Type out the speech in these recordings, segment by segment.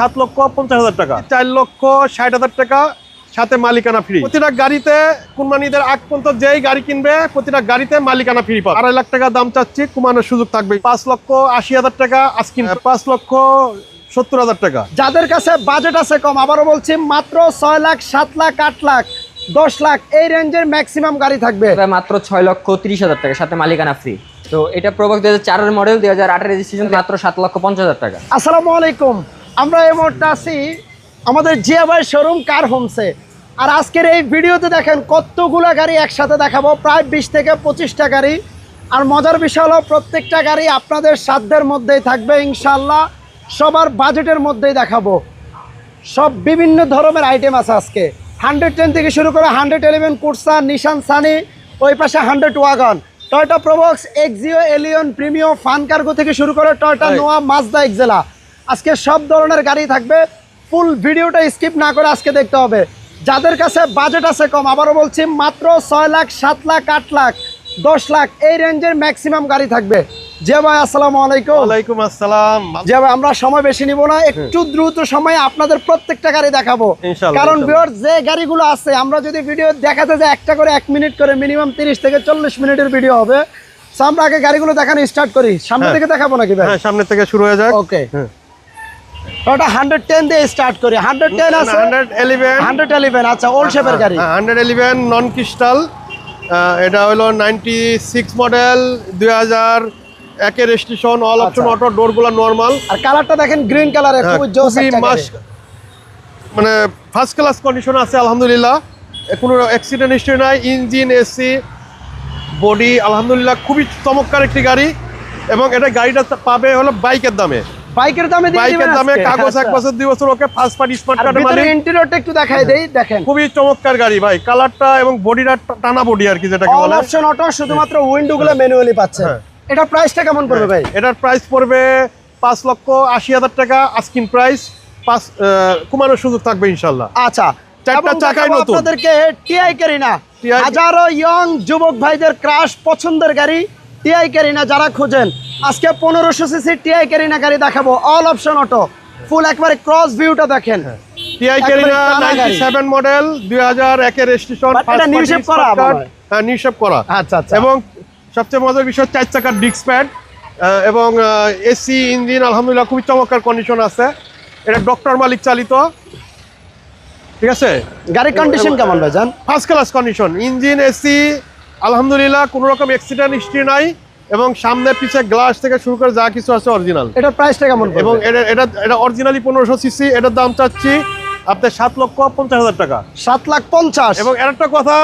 সাত লক্ষ পঞ্চাশ হাজার টাকা। চার লক্ষ ষাট হাজার টাকা সাথে মালিকানা ফ্রি প্রতিটা গাড়িতে কুরবানিদের আগ পর্যন্ত যেই গাড়ি কিনবে প্রতিটা গাড়িতে মালিকানা ফ্রি পাবে। আড়াই লাখ টাকা দাম চাচ্ছি কুমানোর সুযোগ থাকবে। পাঁচ লক্ষ আশি হাজার টাকা আজকিন পাঁচ লক্ষ সত্তর হাজার টাকা। যাদের কাছে বাজেট আছে কম আবারও বলছি মাত্র ছয় লাখ সাত লাখ আট লাখ দশ লাখ এই রেঞ্জের ম্যাক্সিমাম গাড়ি থাকবে। মাত্র ছয় লক্ষ তিরিশ হাজার টাকা সাথে মালিকানা ফ্রি তো এটা প্রবক্স দু হাজার চারের মডেল দুই হাজার আটের রেজিস্ট্রেশন মাত্র সাত লক্ষ পঞ্চাশ হাজার টাকা। আসসালামু আলাইকুম। আমরা এই মুহূর্তে আছি আমাদের জিয়া ভাই শোরুম কার হোমসে? আর আজকের এই ভিডিওতে দেখেন কতগুলো গাড়ি একসাথে দেখাবো প্রায় বিশ থেকে পঁচিশটা গাড়ি। আর মজার বিষয় হলো প্রত্যেকটা গাড়ি আপনাদের সাধ্যের মধ্যেই থাকবে ইনশাল্লাহ সবার বাজেটের মধ্যেই দেখাবো। সব বিভিন্ন ধরনের আইটেম আছে আজকে। হান্ড্রেড টেন থেকে শুরু করে হান্ড্রেড ইলেভেন কুর্সা নিশান সানি ওই পাশে hundred wagon Toyota Probox Axio Allion Premio fun cargo থেকে শুরু করে টয়টা নোয়া মাজদা এক্সেলা। আজকে সব ধরনের গাড়ি থাকবে। ফুল ভিডিওটা স্কিপ না করে আজকে দেখতে হবে। যাদের কাছে বাজেট আছে কম আবারও বলছি মাত্র ছয় লাখ সাত লাখ আট লাখ দশ লাখ এই রেঞ্জের ম্যাক্সিমাম গাড়ি থাকবে। জি ভাই আসসালামু আলাইকুম। ওয়ালাইকুম আসসালাম। যে ভাই আমরা সময় বেশি নিব না একটু দ্রুত সময়ে আপনাদের প্রত্যেকটা গাড়ি দেখাবো। কারণ ইনশাল্লাহ। যে গাড়িগুলো আছে আমরা যদি ভিডিও দেখাতে যাই একটা করে এক মিনিট করে মিনিমাম তিরিশ থেকে চল্লিশ মিনিটের ভিডিও হবে। আমরা আগে গাড়িগুলো দেখানো স্টার্ট করি। সামনে হ্যাঁ। থেকে দেখাবো নাকি ভাই? হ্যাঁ সামনে থেকে শুরু হয়ে যাক। ওকে হ্যাঁ। ওটা হান্ড্রেড টেন দিয়ে স্টার্ট করি। হান্ড্রেড টেন আছে? হান্ড্রেড এলিভেন হান্ড্রেড ইলেভেন আচ্ছা ওল্ড শেপের গাড়ি। হান্ড্রেড ইলেভেন নন ক্রিস্টাল এটা হলো নাইনটি সিক্স মডেল দুই হাজার একের রেজিস্ট্রেশন অল অপশন। অটো ডোরগুলো নর্মাল আর কালারটা দেখেন গ্রিন কালারের খুবই জোস মানে ফার্স্ট ক্লাস কন্ডিশন আছে আলহামদুলিল্লাহ। কোনো অ্যাক্সিডেন্ট হিস্ট্রি নাই ইঞ্জিন এসি বডি আলহামদুলিল্লাহ খুবই চমৎকার একটি গাড়ি। এবং এটা গাড়িটা পাবে হলো বাইকের দামে। বাইকের দামে বাইকের দামে কাগজ এক আচ্ছা। বছর দুই বছর ওকে ফার্স্ট পার্টি স্মার্ট কার্ডের ভিতরে ইন্টেরিয়রটা একটু দেখাই দেই দেখেন। খুবই চমৎকার গাড়ি ভাই। কালারটা এবং বডিটা টানা বডি আর কি যেটাকে বলে। অপশন অটো শুধুমাত্র উইন্ডো গুলো ম্যানুয়ালি পাচ্ছে। হ্যাঁ। এটা প্রাইসটা কেমন পড়বে ভাই? এটার প্রাইস পড়বে পাঁচ লক্ষ আশি হাজার টাকা আস্কিন প্রাইস পাঁচ কুমানোর সুযোগ থাকবে ইনশাল্লাহ। আচ্ছা। চারটা দেখাবো নতুন। আপনাদেরকে টিআই ক্যারিনা TI হাজারো ইয়ং যুবক ভাইদের ক্রাশ পছন্দের গাড়ি। টিআই ক্যারিনা যারা খোঁজেন আজকে পনেরোশো সিসি টিআই ক্যারিনা গাড়ি দেখাবো অল অপশন অটো ফুল একবারে ক্রস ভিউটা দেখেন। টিআই ক্যারিনা টানা নাইনটি গাড়ি। সেভেন মডেল দুই হাজার একের রেজিস্ট্রেশন এটা shape করা হ্যাঁ। নিউ শেপ করা। আচ্ছা আচ্ছা। এবং সবচেয়ে মজার বিষয় চার চাকার ডিস্ক প্যাড এবং এসি ইঞ্জিন আলহামদুলিল্লাহ খুবই চমৎকার কন্ডিশন আছে। এটা ডক্টর মালিক চালিত। ঠিক আছে? গাড়ির কন্ডিশন কেমন first class condition engine AC আলহামদুলিল্লাহ কোনো রকম অ্যাক্সিডেন্ট হিস্ট্রি নাই এবং সামনে পিছে গ্লাস থেকে শুরু করে যা কিছু আছে অরিজিনাল এটার প্রাইসটা কেমন এবং এটা এটা এটা অরিজিনালি পনেরোশো সিসি এটার দাম চাচ্ছি আপনার সাত লক্ষ পঞ্চাশ হাজার টাকা। সাত লাখ পঞ্চাশ। এবং একটা কথা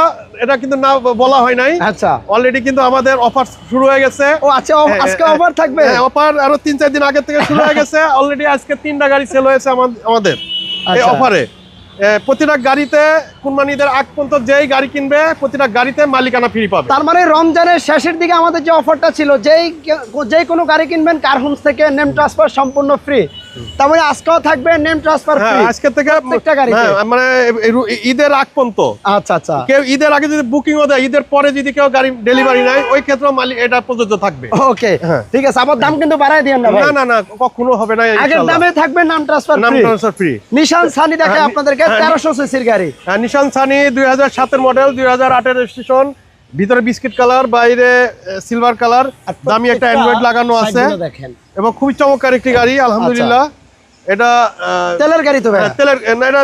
এটা কিন্তু না বলা হয় নাই। আচ্ছা। অলরেডি কিন্তু আমাদের অফার শুরু হয়ে গেছে। ও আচ্ছা আজকে অফার থাকবে? অফার আরও তিন চার দিন আগে থেকে শুরু হয়ে গেছে। অলরেডি আজকে তিনটা গাড়ি সেল হয়েছে আমাদের এই আচ্ছা। অফারে প্রতিটা গাড়িতে কুরবানিদের আগ পর্যন্ত যেই গাড়ি কিনবে, প্রতিটা গাড়িতে মালিকানা ফ্রি পাবে। তার মানে রমজানের শেষের দিকে আমাদের যে অফারটা ছিল, যেই যে কোনো গাড়ি কিনবেন কার হোমস থেকে নেম ট্রান্সফার সম্পূর্ণ ফ্রি তার মানে আজকেও থাকবে নেম ট্রান্সফার হ্যাঁ ফ্রি আজকে থেকে প্রত্যেকটা গাড়িতে। হ্যাঁ, মানে ঈদের আগ পর্যন্ত। আচ্ছা আচ্ছা। কেউ ঈদের আগে যদি বুকিংও দেয় ঈদের পরে যদি কেউ গাড়ি ডেলিভারি নেয় ওই ক্ষেত্রে মালিক এটা প্রযোজ্য থাকবে। ওকে হ্যাঁ। ঠিক আছে আবার দাম কিন্তু বাড়ায় না না না না কখনো হবে না আগের। দামে থাকবে নাম ট্রান্সফার নাম ট্রান্সফার ফ্রি নিশান সানি দেখে আপনাদেরকে তেরোশো সিসির গাড়ি। নিশান সানি দুই হাজার সাতের মডেল দুই হাজার আটের রেজিস্ট্রেশন ভিতরে বিস্কিট কালার বাইরে সিলভার কালার দামি একটা অ্যান্ড্রয়েড লাগানো আছে। এবং খুবই চমৎকার একটি গাড়ি আলহামদুলিল্লাহ। এটা তেলের গাড়ি তো হ্যাঁ, তেলের এটা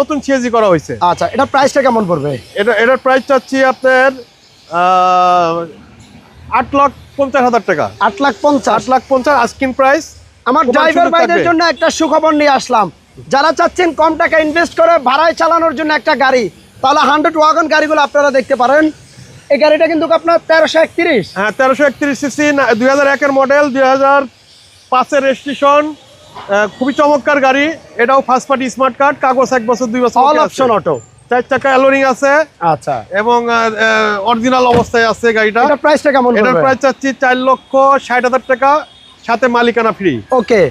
নতুন সিএজি করা হয়েছে। আচ্ছা এটা প্রাইসটা কেমন পড়বে? এটা এটার প্রাইস চাচ্ছি আপনার আট লাখ পঞ্চাশ হাজার টাকা। আট লাখ পঞ্চাশ। আট লাখ পঞ্চাশ আস্কিন প্রাইস আমার ড্রাইভার ভাইদের জন্য একটা সুখবর নিয়ে আসলাম। যারা চাচ্ছেন কম টাকা ইনভেস্ট করে ভাড়ায় চালানোর জন্য একটা গাড়ি তাহলে হান্ড্রেড ওয়াগন গাড়িগুলো আপনারা দেখতে পারেন। এই গাড়িটা কিন্তু আপনার তেরোশো একত্রিশ। হ্যাঁ তেরোশো একত্রিশ সিসি দুই হাজার একের মডেল দুই হাজার পাঁচের রেজিস্ট্রেশন খুবই চমৎকার গাড়ি। এটাও ফার্স্ট পার্টি স্মার্ট কার্ড কাগজ এক বছর দুই বছর অল। অপশন অটো চার চাকা অ্যালোরিং আছে। আচ্ছা। এবং অরিজিনাল অবস্থায় আছে গাড়িটা। এটা প্রাইসটা কেমন এটার প্রাইস চাচ্ছি চার লক্ষ ষাট হাজার টাকা সাথে মালিকানা ফ্রি ওকে।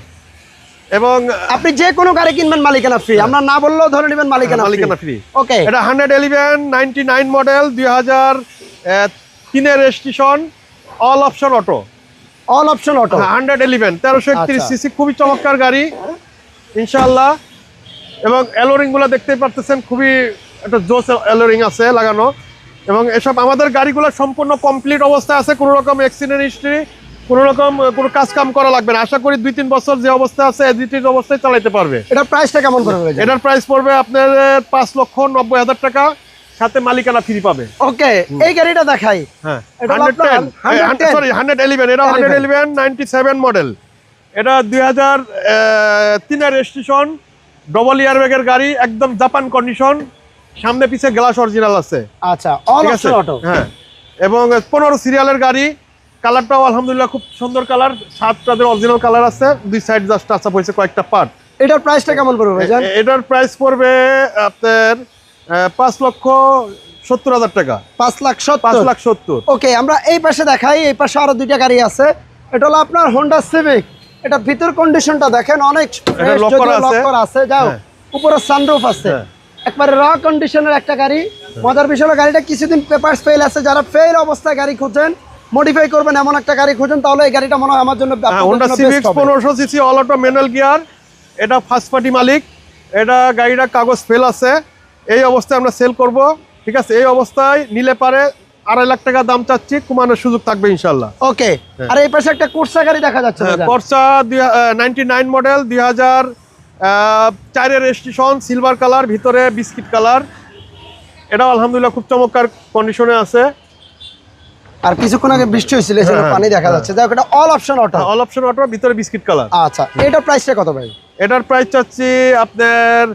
এবং আপনি যে কোনো গাড়ি কিনবেন মালিকানা ফ্রি আমরা না বললেও ধরে নেবেন মালিকানা হ্যাঁ, মালিকানা ফ্রি ফ্রি ওকে। এটা hundred eleven ninety nine model দুই হাজার তিনের registration all option auto all option auto hundred eleven তেরোশো একত্রিশ আচ্ছা। সিসি খুবই চমৎকার গাড়ি। ইনশাআল্লাহ। এবং অ্যালোরিংগুলো দেখতেই পারতেছেন খুবই একটা জোস অ্যালোরিং আছে লাগানো। এবং এসব আমাদের গাড়িগুলো সম্পূর্ণ কমপ্লিট অবস্থায় আছে কোনো রকম অ্যাক্সিডেন্ট হিস্ট্রি কোনো রকম কোনো কাজ কাম করা লাগবে না। আশা করি দুই তিন বছর যে অবস্থা আছে এডিটিভ অবস্থায় চালাতে পারবে। এটার প্রাইসটা কেমন পড়বে এটার প্রাইস পড়বে আপনার পাঁচ লক্ষ নব্বই হাজার টাকা। সাথে মালিকানা ফ্রি পাবে। ওকে এই গাড়িটা দেখাই। হ্যাঁ এটা হলো হান্ড্রেড আপনার টেন 110 সরি হান্ড্রেড ইলেভেন এটা hundred eleven ninety seven model এটা দুই হাজার তিনের রেজিস্ট্রেশন ডবল ইয়ার ব্যাগের গাড়ি একদম জাপান কন্ডিশন সামনে পিছে গ্লাস অরিজিনাল আছে। আচ্ছা অল অপশন অটো হ্যাঁ এবং পনেরো সিরিয়ালের গাড়ি। কালারটাও আলহামদুলিল্লাহ খুব সুন্দর কালার সাতটাদের অরিজিনাল কালার আছে। দুই সাইড জাস্ট টাচ আপ হয়েছে কয়েকটা পার্ট এটার প্রাইসটা কেমন পড়বে ভাইজান? এটার প্রাইস পড়বে আপনার পাঁচ লক্ষ সত্তর হাজার টাকা। পাঁচ লাখ পাঁচ লাখ সত্তর। ওকে আমরা এই পাশে দেখাই এই পাশে আরও দুইটা গাড়ি আছে। এটা হলো আপনার হোন্ডা সিভিক এটা ভিতর কন্ডিশনটা দেখেন অনেক আছে। যাও হ্যাঁ। উপরে সানরুফ আছে। হ্যাঁ। একবারে র কন্ডিশনের একটা গাড়ি। মজার বিষয় হলো গাড়িটা কিছুদিন পেপারস ফেল আছে। যারা ফেল অবস্থায় গাড়ি খুঁজেন মডিফাই করবেন এমন একটা গাড়ি খুঁজেন তাহলে এই গাড়িটা মনে হয় আমার জন্য হ্যাঁ হোন্ডা সিভিক্স পনেরোশো CC all auto manual gear এটা ফার্স্ট পার্টি মালিক। এটা গাড়িটা কাগজ ফেল আছে। এই অবস্থায় আমরা সেল করব। ঠিক আছে? এই অবস্থায় নিলে পারে আড়াই লাখ টাকা দাম চাচ্ছি কমানোর সুযোগ থাকবে ইনশাল্লাহ ওকে আর এই পাশে একটা কোর্সা গাড়ি দেখা যাচ্ছে কোর্সা নাইনটি নাইন মডেল দুই হাজার চারের রেজিস্ট্রেশন সিলভার কালার ভিতরে বিস্কিট কালার এটাও আলহামদুলিল্লাহ খুব চমৎকার কন্ডিশনে আছে। আর কিছুক্ষণ আগে বৃষ্টি হয়েছিল এই হ্যাঁ, পানি দেখা যাচ্ছে। দেখো এটা all option auto all option auto ভিতরে বিস্কিট কালার আচ্ছা এটার প্রাইসটা কত ভাই? এটার প্রাইস চাচ্ছি আপনার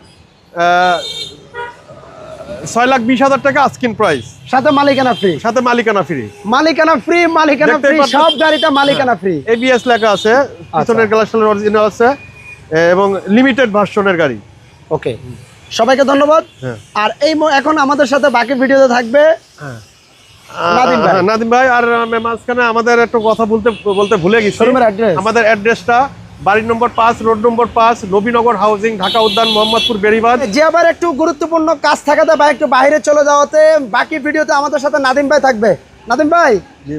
ছয় লাখ বিশ হাজার টাকা আস্কিন প্রাইস সাথে মালিকানা ফ্রি সাথে মালিকানা ফ্রি মালিকানা ফ্রি মালিকানা ফ্রি সব গাড়িতে মালিকানা ফ্রি এবিএস লেখা আছে পিছনের গ্লাস অরিজিনাল আছে এবং লিমিটেড ভার্সনের গাড়ি। ওকে সবাইকে ধন্যবাদ। হ্যাঁ। আর এই এখন আমাদের সাথে বাকি ভিডিওতে থাকবে নাদিম ভাই। আর মাঝখানে আমাদের একটু কথা বলতে বলতে ভুলে গেছি? আমাদের অ্যাড্রেসটা বাড়ি নম্বর পাঁচ রোড নম্বর পাঁচ নবীনগর হাউজিং ঢাকা উদ্যান মোহাম্মদপুর বেরিবাদ যে আবার একটু গুরুত্বপূর্ণ কাজ থাকাতে বা একটু বাইরে চলে যাওয়াতে। বাকি ভিডিওতে আমাদের সাথে নাদিম ভাই থাকবে। নাদিম ভাই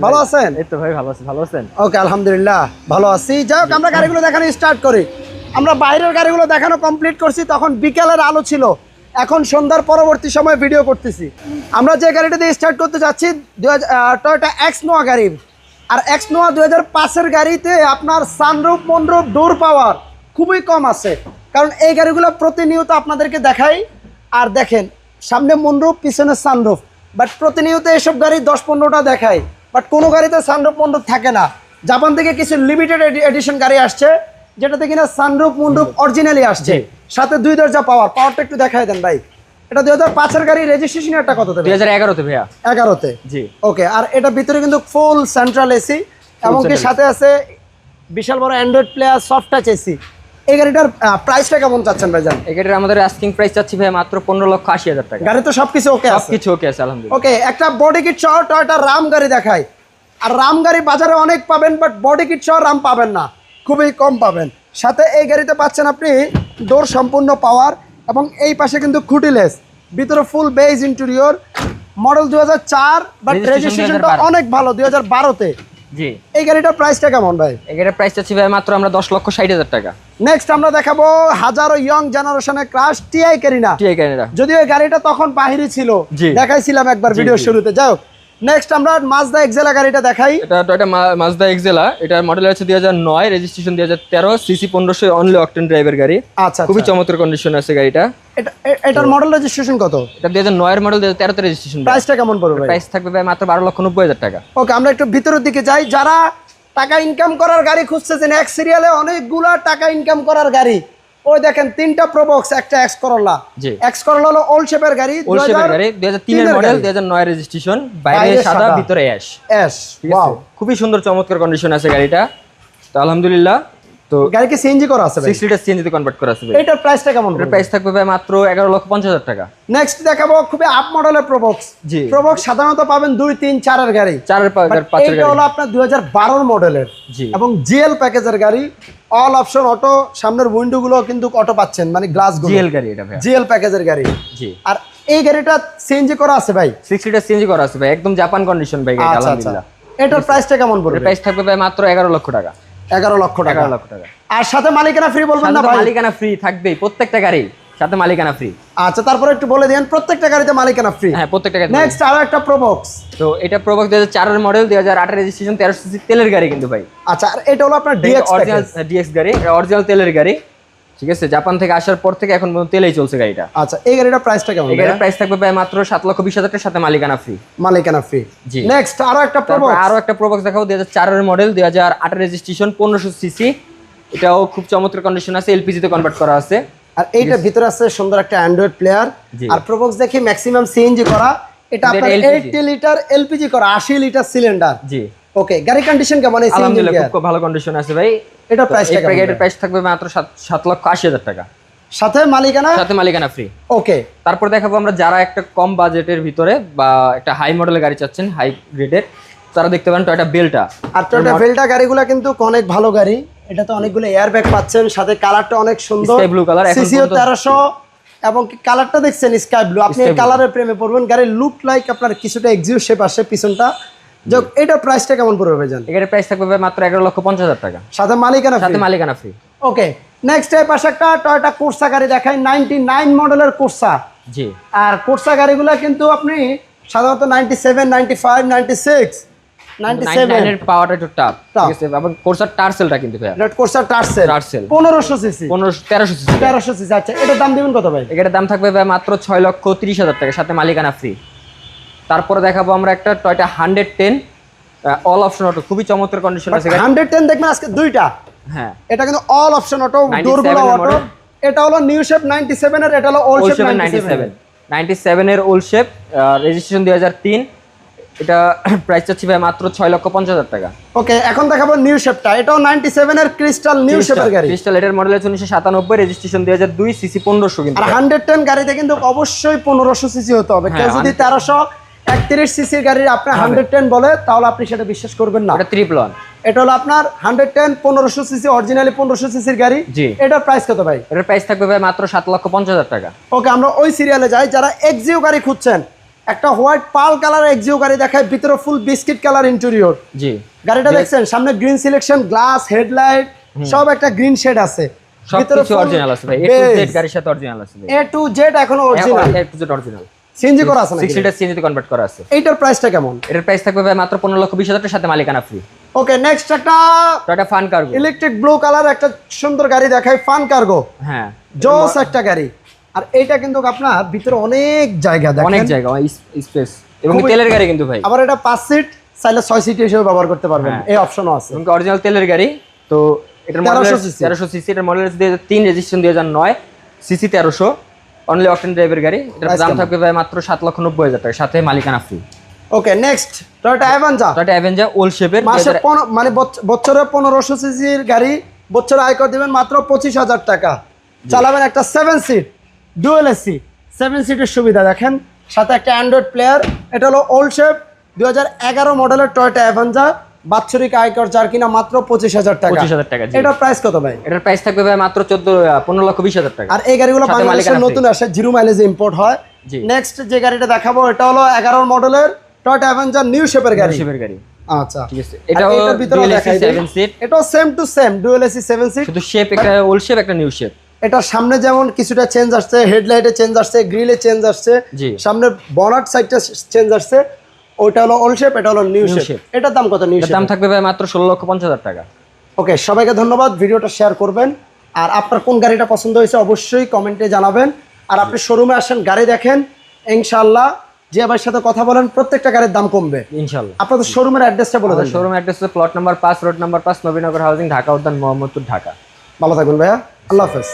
ভালো আছেন? এই তো ভাই ভালো আছি ভালো আছেন? ওকে আলহামদুলিল্লাহ ভালো আছি। যাই হোক আমরা গাড়িগুলো দেখানো স্টার্ট করি। আমরা বাইরের গাড়িগুলো দেখানো কমপ্লিট করছি তখন বিকেলের আলো ছিল। এখন সন্ধ্যার পরবর্তী সময় ভিডিও করতেছি। আমরা যে গাড়িটা দিয়ে স্টার্ট করতে যাচ্ছি টয়োটা এক্স নোয়া গাড়ি আর এক্স নোয়া দুই হাজার পাঁচের গাড়িতে আপনার সানরূপ মনরূপ ডোর পাওয়ার খুবই কম আছে। কারণ এই গাড়িগুলো প্রতিনিয়ত আপনাদেরকে দেখাই। আর দেখেন সামনে মনরূপ পিছনে সানরূপ বাট প্রতিনিয়ত এসব গাড়ি দশ পনেরোটা দেখায় বাট কোনো গাড়িতে সানরূপ মনরূপ থাকে না। জাপান থেকে কিছু লিমিটেড এডিশন গাড়ি আসছে যেটাতে কিনা সানরূপ মনরূপ অরিজিনালি আসছে। সাথে দুই দরজা পাওয়ার। পাওয়ারটা একটু দেখাই দেন ভাই। এটা দুই হাজার পাঁচের গাড়ি রেজিস্ট্রেশন একটা কত দেবে? হাজার এগারোতে ভাইয়া। এগারোতে? জি। ওকে আর এটা ভিতরে কিন্তু ফুল সেন্ট্রাল এসি এমনকি সাথে আছে বিশাল বড় android player soft touch AC এই গাড়িটার প্রাইসটা কেমন চাচ্ছেন ভাইজান? এই গাড়ির আমাদের আস্কিং প্রাইস চাচ্ছি ভাই মাত্র পনেরো লক্ষ আশি হাজার টাকা। গাড়ি তো সবকিছু ওকে আছে। কিছু ওকে আছে আলহামদুলিল্লাহ। ওকে একটা বডি কিট সহ টয়টা রাম গাড়ি দেখায় আর রাম গাড়ি বাজারে অনেক পাবেন বাট বডি কিট সহ রাম পাবেন না। খুবই কম পাবেন। সাথে এই গাড়িতে পাচ্ছেন আপনি ডোর সম্পূর্ণ পাওয়ার এবং এই পাশে কিন্তু খুঁটিলেস। ভিতরে ফুল বেজ ইন্টেরিয়র মডেল দু হাজার চার বাট রেজিস্ট্রেশনটা অনেক ভালো দুই হাজার বারোতে। জি। এই গাড়িটার প্রাইসটা কেমন ভাই? এই গাড়ির প্রাইস চাচ্ছি ভাই মাত্র আমরা দশ লক্ষ ষাট হাজার টাকা। নেক্সট আমরা দেখাবো হাজারো ইয়ং জেনারেশনের ক্রাশ টিআই কেরিনা ঠিক আছে যদিও এই গাড়িটা তখন বাহিরে ছিল। দেখাইছিলাম একবার ভিডিও শুরুতে। যাই হোক নেক্সট আমরা মাজদা এক্সেলা গাড়িটা দেখাই। এটা টয়টা মাজদা এক্সেলা এটা মডেল আছে দুই হাজার নয় রেজিস্ট্রেশন দুই হাজার তেরো সিসি পনেরোশো অনলি অকটেন ড্রাইভার গাড়ি। আচ্ছা খুবই আচ্ছা। চমৎকার কন্ডিশন আছে গাড়িটা। এটা এটার মডেল রেজিস্ট্রেশন কত? এটা দুই হাজার নয়ের মডেল দুই হাজার তেরোতে রেজিস্ট্রেশন প্রাইসটা কেমন পড়বে ভাই? প্রাইস থাকবে ভাই মাত্র বারো লক্ষ নব্বই হাজার টাকা। ওকে আমরা একটু ভিতরের দিকে যাই। যারা টাকা ইনকাম করার গাড়ি খুঁজতেছেন এক সিরিয়ালে অনেকগুলা টাকা ইনকাম করার গাড়ি। ওই দেখেন তিনটা প্রবক্স একটা এক্স করলা। এক্স করলা হলো ওল্ড শেপের গাড়ি ওল্ড শেপের গাড়ি দুই হাজার তিনের মডেল দুই হাজার নয় রেজিস্ট্রেশন বাইরে সাদা। ভিতরে অ্যাশ অ্যাশ ওয়াও খুবই সুন্দর চমৎকার কন্ডিশন আছে গাড়িটা। তো আলহামদুলিল্লাহ তো গাড়ি সিএনজি করা আছে ভাই। সিক্স লিটার সিএনজিতে কনভার্ট করা আছে এটার প্রাইসটা কেমন এটার প্রাইস থাকবে ভাই মাত্র এগারো লক্ষ পঞ্চাশ হাজার টাকা। নেক্সট দেখাবো খুবই আপ মডেলের প্রবক্স জি। প্রবক্স সাধারণত পাবেন দুই তিন চারের গাড়ি। চারের পা- But পাঁচের এইটা গাড়ি। হলো আপনার দুই হাজার মডেলের জি। এবং জিএল প্যাকেজের গাড়ি অল অপশন অটো সামনের উইন্ডো গুলো কিন্তু অটো পাচ্ছেন মানে গ্লাসগুলো জিএল গাড়ি এটা ভাই জিএল প্যাকেজের গাড়ি। জি। আর এই গাড়িটা সিএনজি করা আছে ভাই? সিক্স লিটার সিএনজি করা আছে ভাই একদম জাপান কন্ডিশন ভাই গাড়ি আচ্ছা আচ্ছা। আলহামদুলিল্লাহ। এটার প্রাইসটা কেমন পড়বে প্রাইস থাকবে ভাই মাত্র এগারো লক্ষ টাকা। এগারো লক্ষ টাকা। লক্ষ টাকা। আর সাথে মালিকানা ফ্রি বলবেন না মালিকানা ফ্রি থাকবেই প্রত্যেকটা গাড়ি সাথে মালিকানা ফ্রি আচ্ছা তারপরে একটু বলে দেন প্রত্যেকটা গাড়িতে মালিকানা ফ্রি হ্যাঁ প্রত্যেকটা গাড়ি নেক্সট আরও একটা প্রবক্স তো এটা প্রবক্স দুই হাজার চারের মডেল দুই হাজার আটের রেজিস্ট্রেশন তেরোশো সিসি তেলের গাড়ি কিন্তু ভাই। আচ্ছা আর এটা হলো আপনার ডিএক্স অরিজিনাল ডিএক্স গাড়ি অরিজিনাল তেলের গাড়ি। ঠিক আছে? জাপান থেকে আসার পর থেকে এখন পর্যন্ত তেলেই চলছে গাড়িটা। আচ্ছা এই গাড়িটার প্রাইসটা কেমন এই গাড়ির প্রাইস থাকবে প্রায় মাত্র সাত লক্ষ বিশ হাজার টাকার সাথে মালিকানা ফ্রি মালিকানা ফ্রি জি। নেক্সট আরও একটা প্রবক্স আরও একটা প্রবক্স দেখাবো দুই হাজার চারের মডেল দুই হাজার আটের রেজিস্ট্রেশন পনেরোশো সিসি এটাও খুব চমৎকার কন্ডিশন আছে এলপিজি তে কনভার্ট করা আছে। আর এইটার ভিতরে আছে সুন্দর একটা অ্যান্ড্রয়েড প্লেয়ার আর প্রবক্স দেখি ম্যাক্সিমাম সিএনজি করা। এটা এটা আপনার 80 লিটার এলপিজি করা 80 লিটার সিলিন্ডার জি। ওকে গাড়ি কন্ডিশন কেমন? সিএনজি আলহামদুলিল্লাহ খুব ভালো কন্ডিশন আছে ভাই। এটা প্রাইসটা এই কেমন গাড়ির প্রাইস থাকবে মাত্র সাত সাত লক্ষ আশি হাজার টাকা। সাথে মালিকানা? সাথে মালিকানা ফ্রি ওকে তারপর দেখাবো আমরা যারা একটা কম বাজেটের ভিতরে বা একটা হাই মডেলের গাড়ি চাচ্ছেন হাই গ্রেডের তারা দেখতে পারেন টয়টা বেলটা আর টয়োটা ভেল্টা গাড়িগুলো কিন্তু অনেক ভালো গাড়ি। এটাতে অনেকগুলো এয়ারব্যাগ পাচ্ছেন সাথে কালারটা অনেক সুন্দর। Blue color, এখন সিসিও পর্যন্ত- তেরোশো এবং কালারটা দেখছেন স্কাই ব্লু আপনি কালারের প্রেমে পড়বেন। গাড়ির লুক লাইক আপনার কিছুটা এক্সিউ শেপ আসে পিছনটা। যাক এটার প্রাইসটা কেমন পড়বে ভাইজান? গাড়ির প্রাইস থাকবে মাত্র এগারো লক্ষ পঞ্চাশ হাজার টাকা। সাথে মালিকানা সাথে মালিকানা ফ্রি ওকে নেক্সট পাশে একটা টয়োটা কোর্সা গাড়ি দেখাই নাইনটি নাইন মডেলের কোর্সা জি। আর কোর্সা গাড়িগুলো কিন্তু আপনি সাধারণত ninety seven ninety five ninety six এটার দাম থাকবে মাত্র ছয় লক্ষ তিরিশ হাজার টাকা সাথে মালিকানা ফ্রি তারপরে দেখাবো আমরা একটা Toyota hundred ten all option auto খুবই চমৎকার কন্ডিশন আছে। হান্ড্রেড টেন দেখবেন আজকে দুইটা। হ্যাঁ। এটা কিন্তু অল অপশন অটো 97 ডোরগুলো অটো এটা হলো নিউ শেপ নাইনটি সেভেন এর এটা হলো old shape ninety seven ninety সেভেনের ওল্ড শেপ রেজিস্ট্রেশন দুই হাজার তিন। এটা প্রাইস চাচ্ছি ভাই মাত্র ছয় লক্ষ পঞ্চাশ হাজার টাকা। ওকে এখন দেখাবো নিউ শেপটা এটাও নাইনটি সেভেন এর ক্রিস্টাল নিউ শেপের গাড়ি। ক্রিস্টাল এটার মডেল আছে উনিশশো সাতানব্বই রেজিস্ট্রেশন দুই হাজার দুই সিসি পনেরোশো কিন্তু। আর হান্ড্রেড টেন গাড়িতে কিন্তু অবশ্যই পনেরোশো সিসি হতে হবে। কেউ হ্যাঁ, যদি তেরোশো একত্রিশ সিসির গাড়ি আপনার হান্ড্রেড টেন বলে তাহলে আপনি সেটা বিশ্বাস করবেন না। ওয়ান এটা হলো আপনার হান্ড্রেড টেন পনেরোশো সিসি অরিজিনালি পনেরোশো সিসির গাড়ি। জি। এটার প্রাইস কত ভাই? এটার প্রাইস থাকবে ভাই মাত্র সাত লক্ষ পঞ্চাশ হাজার টাকা। ওকে আমরা ওই সিরিয়ালে যাই যারা এক্সিও গাড়ি খুঁজছেন একটা হোয়াইট পাল কালার এক্সিও গাড়ি দেখায় ভিতরে ফুল বিস্কিট কালার ইন্টেরিয়র জি। গাড়িটা দেখছেন? সামনে গ্রিন সিলেকশন গ্লাস হেডলাইট সব একটা গ্রিন শেড আছে। সব কিছু অরিজিনাল আছে ভাই। এ টু জেড গাড়ির সাথে অরিজিনাল আছে এ টু জেড এখনও original A to Z original CNG করা আছে সিক্স নাকি লিটার সিএনজিতে কনভার্ট করা আছে। এইটার প্রাইসটা কেমন? এটার প্রাইস থাকবে ভাই মাত্র পনেরো লক্ষ বিশ হাজার টাকার সাথে মালিকানা ফ্রি ওকে নেক্সট একটা Toyota fun cargo. Electric blue colour একটা সুন্দর গাড়ি দেখায় ফান কার্গো। হ্যাঁ। জোস একটা গাড়ি। আর এইটা কিন্তু আপনার ভিতরে অনেক জায়গা দেখেন। অনেক জায়গা স্পেস এবং তেলের গাড়ি কিন্তু ভাই। আবার এটা পাঁচ সিট চাইলে ছয় সিট হিসেবে ব্যবহার করতে পারবেন। হ্যাঁ। এই অপশনও আছে। এবং অরিজিনাল তেলের গাড়ি তো এটার মডেল 1300 cc সিসি এটার মডেল দুই হাজার তিন রেজিস্ট্রেশন দুই হাজার নয় সিসি তেরোশো। অনলি অকটেন ড্রাইভের গাড়ি। এটার দাম থাকবে ভাই মাত্র সাত লক্ষ নব্বই হাজার টাকা। সাথে মালিকানা free okay next Toyota Avanza Toyota Avenger old শেপের মাসে মানে বছ- বছরে পনেরোশো সিসির গাড়ি বছরে আয়কর দিবেন মাত্র পঁচিশ হাজার টাকা। চালাবেন একটা seven seat dual AC seven সিটের সুবিধা দেখেন। সাথে একটা অ্যান্ড্রয়েড প্লেয়ার এটা হলো ওল্ড শেপ দুই হাজার এগারো মডেলের টয়োটা অ্যাভেঞ্জা বাৎসরিক আয়কর যার কিনা মাত্র পঁচিশ হাজার টাকা। 25,000 টাকা, এটার প্রাইস কত ভাই? এটার প্রাইস থাকবে ভাই মাত্র চোদ্দ পনেরো লক্ষ বিশ হাজার টাকা। আর এই গাড়িগুলো বাংলাদেশের নতুন আসে জিরো মাইলেজে ইম্পোর্ট হয়। নেক্সট যে গাড়িটা দেখাবো এটা হলো এগারো মডেলের টয়োটা অ্যাভেঞ্জার নিউ শেপের গাড়ি। শেপের গাড়ি। আচ্ছা। ঠিক আছে। এটাও সিট এটাও same to same dual AC seven seat শুধু শেপ একটা ওল্ড শেপ একটা নিউ শেপ সামনে যেমন কিছুটা চেঞ্জ আসছে হেডলাইটে চেঞ্জ আসছে গ্রিলে চেঞ্জ আসছে। সামনে বনাট সাইডটা চেঞ্জ আসছে ওইটা হলো ওল্ড শেপ এটা হলো নিউ শেপ এটার দাম কত নিউ দাম থাকবে ভাই মাত্র ষোলো লক্ষ পঞ্চাশ হাজার টাকা। ওকে সবাইকে ধন্যবাদ ভিডিওটা শেয়ার করবেন। আর আপনার কোন গাড়িটা পছন্দ হয়েছে অবশ্যই কমেন্টে জানাবেন। আর আপনি শোরুমে আসেন গাড়ি দেখেন ইনশাআল্লাহ যে আমার সাথে কথা বলেন প্রত্যেকটা গাড়ির দাম কমবে। ইনশাল্লাহ আপনাদের শোরুমের অ্যাড্রেসটা বলে দেন। শোরুম অ্যাড্রেস প্লট নাম্বার পাঁচ রোড নাম্বার পাঁচ নবীনগর হাউজিং ঢাকা উদ্যান মোহাম্মদপুর ঢাকা। ভালো থাকবেন ভাইয়া। আল্লাহ হাফেজ।